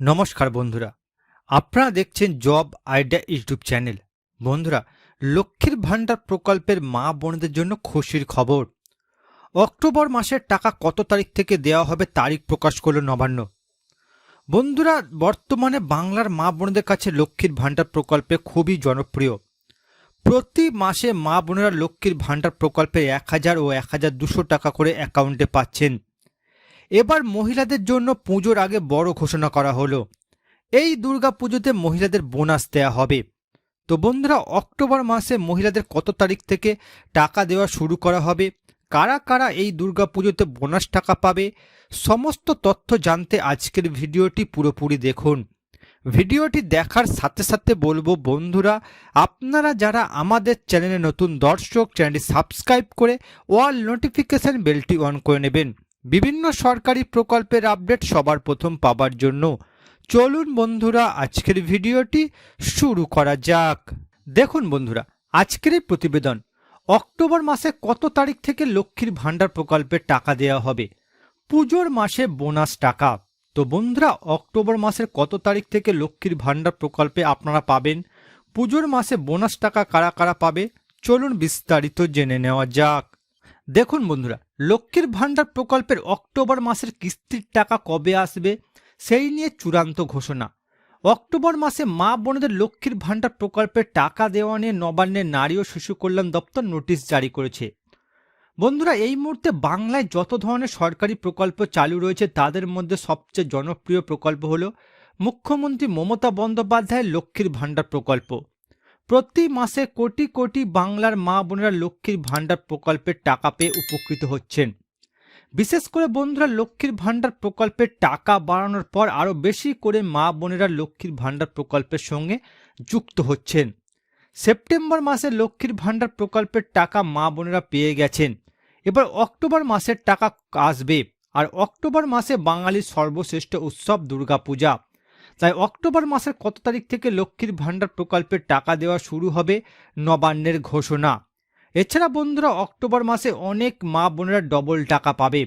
নমস্কার বন্ধুরা। আপনারা দেখছেন জব আইডিয়া ইউটিউব চ্যানেল। বন্ধুরা, লক্ষ্মীর ভাণ্ডার প্রকল্পের মা বোনদের জন্য খুশির খবর। অক্টোবর মাসের টাকা কত তারিখ থেকে দেওয়া হবে তারিখ প্রকাশ করল নবান্ন। বন্ধুরা, বর্তমানে বাংলার মা বোনদের কাছে লক্ষ্মীর ভাণ্ডার প্রকল্পে খুবই জনপ্রিয়। প্রতি মাসে মা বোনেরা লক্ষ্মীর ভাণ্ডার প্রকল্পে এক হাজার ও এক হাজার দুশো টাকা করে অ্যাকাউন্টে পাচ্ছেন। এবার মহিলাদের জন্য পুজোর আগে বড় ঘোষণা করা হলো। এই দুর্গা পুজোতে মহিলাদের বোনাস দেয়া হবে। তো বন্ধুরা, অক্টোবর মাসে মহিলাদের কত তারিখ থেকে টাকা দেওয়া শুরু করা হবে? কারা কারা এই দুর্গা পুজোতে বোনাস টাকা পাবে? সমস্ত তথ্য জানতে আজকের ভিডিওটি পুরোপুরি দেখুন। ভিডিওটি দেখার সাথে সাথে বলব, বন্ধুরা, আপনারা যারা আমাদের চ্যানেলে নতুন দর্শক, চ্যানেলটি সাবস্ক্রাইব করে ওয়াল নোটিফিকেশান বেলটি অন করে নেবেন। বিভিন্ন সরকারি প্রকল্পের আপডেট সবার প্রথম পাবার জন্য চলুন বন্ধুরা, আজকের ভিডিওটি শুরু করা যাক। দেখুন বন্ধুরা, আজকের এই প্রতিবেদন, অক্টোবর মাসে কত তারিখ থেকে লক্ষ্মীর ভাণ্ডার প্রকল্পের টাকা দেওয়া হবে? পুজোর মাসে বোনাস টাকা। তো বন্ধুরা, অক্টোবর মাসের কত তারিখ থেকে লক্ষ্মীর ভাণ্ডার প্রকল্পে আপনারা পাবেন? পুজোর মাসে বোনাস টাকা কারা কারা পাবে? চলুন বিস্তারিত জেনে নেওয়া যাক। দেখুন বন্ধুরা, লক্ষ্মীর ভাণ্ডার প্রকল্পের অক্টোবর মাসের কিস্তির টাকা কবে আসবে সেই নিয়ে চূড়ান্ত ঘোষণা। অক্টোবর মাসে মা বোনদের লক্ষ্মীর ভাণ্ডার প্রকল্পের টাকা দেওয়া নিয়ে নবান্নের নারী ও শিশু কল্যাণ দপ্তর নোটিশ জারি করেছে। বন্ধুরা, এই মুহূর্তে বাংলায় যত ধরনের সরকারি প্রকল্প চালু রয়েছে তাদের মধ্যে সবচেয়ে জনপ্রিয় প্রকল্প হল মুখ্যমন্ত্রী মমতা বন্দ্যোপাধ্যায়ের লক্ষ্মীর ভাণ্ডার প্রকল্প। প্রতি মাসে কোটি কোটি বাংলার মা বোনেরা লক্ষ্মীর ভাণ্ডার প্রকল্পের টাকা পেয়ে উপকৃত হচ্ছেন। বিশেষ করে বন্ধুরা, লক্ষ্মীর ভাণ্ডার প্রকল্পের টাকা বাড়ানোর পর আরও বেশি করে মা বোনেরা লক্ষ্মীর ভাণ্ডার প্রকল্পের সঙ্গে যুক্ত হচ্ছেন। সেপ্টেম্বর মাসে লক্ষ্মীর ভাণ্ডার প্রকল্পের টাকা মা বোনেরা পেয়ে গেছেন। এবার অক্টোবর মাসের টাকা আসবে। আর অক্টোবর মাসে বাঙালির সর্বশ্রেষ্ঠ উৎসব দুর্গাপূজা। তাই অক্টোবর মাসের কত তারিখ থেকে লক্ষ্মীর ভাণ্ডার প্রকল্পের টাকা দেওয়া শুরু হবে নবান্নের ঘোষণা। এছাড়া বন্ধুরা, অক্টোবর মাসে অনেক মা বোনেরা ডবল টাকা পাবে।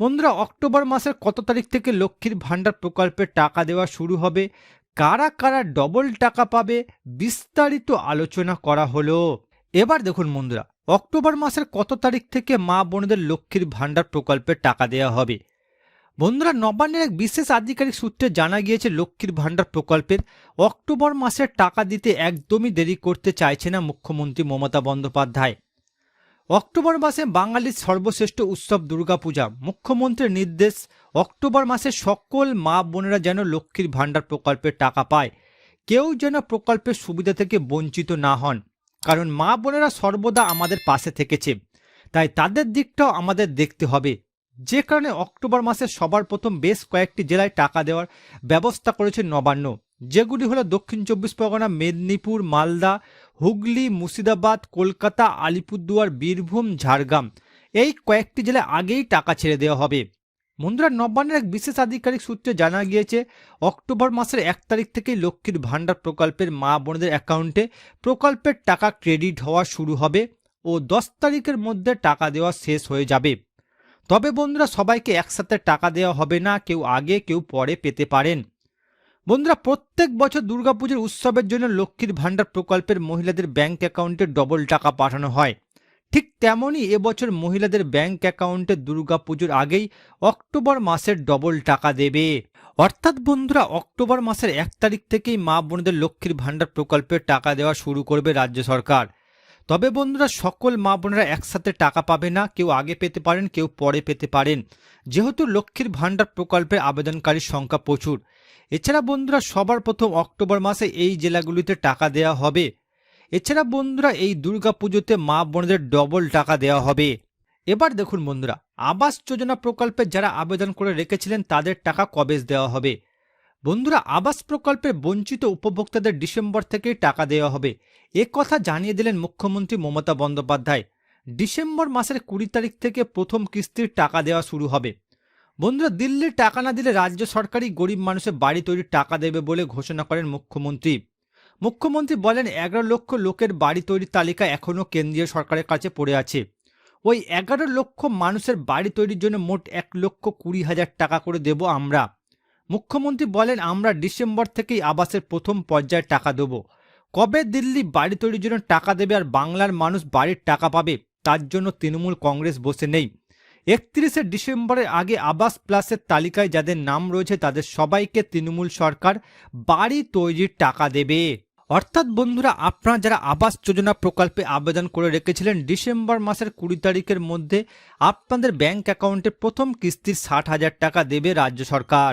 বন্ধুরা, অক্টোবর মাসের কত তারিখ থেকে লক্ষ্মীর ভাণ্ডার প্রকল্পের টাকা দেওয়া শুরু হবে? কারা কারা ডবল টাকা পাবে? বিস্তারিত আলোচনা করা হলো। এবার দেখুন বন্ধুরা, অক্টোবর মাসের কত তারিখ থেকে মা বোনদের লক্ষ্মীর ভাণ্ডার প্রকল্পের টাকা দেওয়া হবে? বন্ধুরা, নবান্নের এক বিশেষ আধিকারিক সূত্রে জানা গিয়েছে, লক্ষ্মীর ভাণ্ডার প্রকল্পের অক্টোবর মাসের টাকা দিতে একদমই দেরি করতে চাইছে না মুখ্যমন্ত্রী মমতা বন্দ্যোপাধ্যায়। অক্টোবর মাসে বাঙালির সর্বশ্রেষ্ঠ উৎসব দুর্গাপূজা। মুখ্যমন্ত্রীর নির্দেশ, অক্টোবর মাসে সকল মা বোনেরা যেন লক্ষ্মীর ভাণ্ডার প্রকল্পের টাকা পায়। কেউ যেন প্রকল্পের সুবিধা থেকে বঞ্চিত না হন। কারণ মা বোনেরা সর্বদা আমাদের পাশে থেকেছে। তাই তাদের দিকটাও আমাদের দেখতে হবে। যে কারণে অক্টোবর মাসে সবার প্রথম বেশ কয়েকটি জেলায় টাকা দেওয়ার ব্যবস্থা করেছে নবান্ন। যেগুলি হলো দক্ষিণ চব্বিশ পরগনা, মেদিনীপুর, মালদা, হুগলি, মুর্শিদাবাদ, কলকাতা, আলিপুরদুয়ার, বীরভূম, ঝাড়গ্রাম। এই কয়েকটি জেলায় আগেই টাকা ছেড়ে দেওয়া হবে। বন্ধুরা, নবান্নের এক বিশেষ আধিকারিক সূত্রে জানা গিয়েছে, অক্টোবর মাসের এক তারিখ থেকেই লক্ষ্মীর ভাণ্ডার প্রকল্পের মা বোনদের অ্যাকাউন্টে প্রকল্পের টাকা ক্রেডিট হওয়া শুরু হবে ও দশ তারিখের মধ্যে টাকা দেওয়া শেষ হয়ে যাবে। তবে বন্ধুরা সবাইকে একসাথে টাকা দেওয়া হবে না, কেউ আগে, কেউ পরে পেতে পারেন। বন্ধুরা প্রত্যেক বছর দুর্গাপুজোর উৎসবের জন্য লক্ষ্মীর ভাণ্ডার প্রকল্পের মহিলাদের ব্যাংক অ্যাকাউন্টে ডবল টাকা পাঠানো হয়। ঠিক তেমনই এবছর মহিলাদের ব্যাংক অ্যাকাউন্টে দুর্গাপুজোর আগেই অক্টোবর মাসের ডবল টাকা দেবে। অর্থাৎ বন্ধুরা অক্টোবর মাসের এক তারিখ থেকেই মা বোনদের লক্ষ্মীর ভাণ্ডার প্রকল্পের টাকা দেওয়া শুরু করবে রাজ্য সরকার। তবে বন্ধুরা, সকল মা বোনেরা একসাথে টাকা পাবে না, কেউ আগে পেতে পারেন, কেউ পরে পেতে পারেন। যেহেতু লক্ষ্মীর ভাণ্ডার প্রকল্পের আবেদনকারীর সংখ্যা প্রচুর। এছাড়া বন্ধুরা, সবার প্রথম অক্টোবর মাসে এই জেলাগুলিতে টাকা দেওয়া হবে। এছাড়া বন্ধুরা, এই দুর্গা পুজোতে মা বোনদের ডবল টাকা দেওয়া হবে। এবার দেখুন বন্ধুরা, আবাস যোজনা প্রকল্পে যারা আবেদন করে রেখেছিলেন, তাদের টাকা কবেজ দেওয়া হবে? বন্ধুরা আবাস প্রকল্পে বঞ্চিত উপভোক্তাদের ডিসেম্বর থেকেই টাকা দেওয়া হবে। এ কথা জানিয়ে দিলেন মুখ্যমন্ত্রী মমতা বন্দ্যোপাধ্যায়। ডিসেম্বর মাসের কুড়ি তারিখ থেকে প্রথম কিস্তির টাকা দেওয়া শুরু হবে। বন্ধুরা দিল্লির টাকা না দিলে রাজ্য সরকারই গরিব মানুষের বাড়ি তৈরির টাকা দেবে বলে ঘোষণা করেন মুখ্যমন্ত্রী। মুখ্যমন্ত্রী বলেন, এগারো লক্ষ লোকের বাড়ি তৈরির তালিকা এখনও কেন্দ্রীয় সরকারের কাছে পড়ে আছে। ওই এগারো লক্ষ মানুষের বাড়ি তৈরির জন্য মোট এক লক্ষ কুড়ি হাজার টাকা করে দেব আমরা। মুখ্যমন্ত্রী বলেন, আমরা ডিসেম্বর থেকেই আবাসের প্রথম পর্যায়ে টাকা দেব। কবে দিল্লি বাড়ি তৈরির জন্য টাকা দেবে আর বাংলার মানুষ বাড়ির টাকা পাবে, তার জন্য তৃণমূল কংগ্রেস বসে নেই। একত্রিশে ডিসেম্বরের আগে আবাস প্লাসের তালিকায় যাদের নাম রয়েছে, তাদের সবাইকে তৃণমূল সরকার বাড়ি তৈরির টাকা দেবে। অর্থাৎ বন্ধুরা, আপনারা যারা আবাস যোজনা প্রকল্পে আবেদন করে রেখেছিলেন, ডিসেম্বর মাসের কুড়ি তারিখের মধ্যে আপনাদের ব্যাংক অ্যাকাউন্টে প্রথম কিস্তির ষাট হাজার টাকা দেবে রাজ্য সরকার।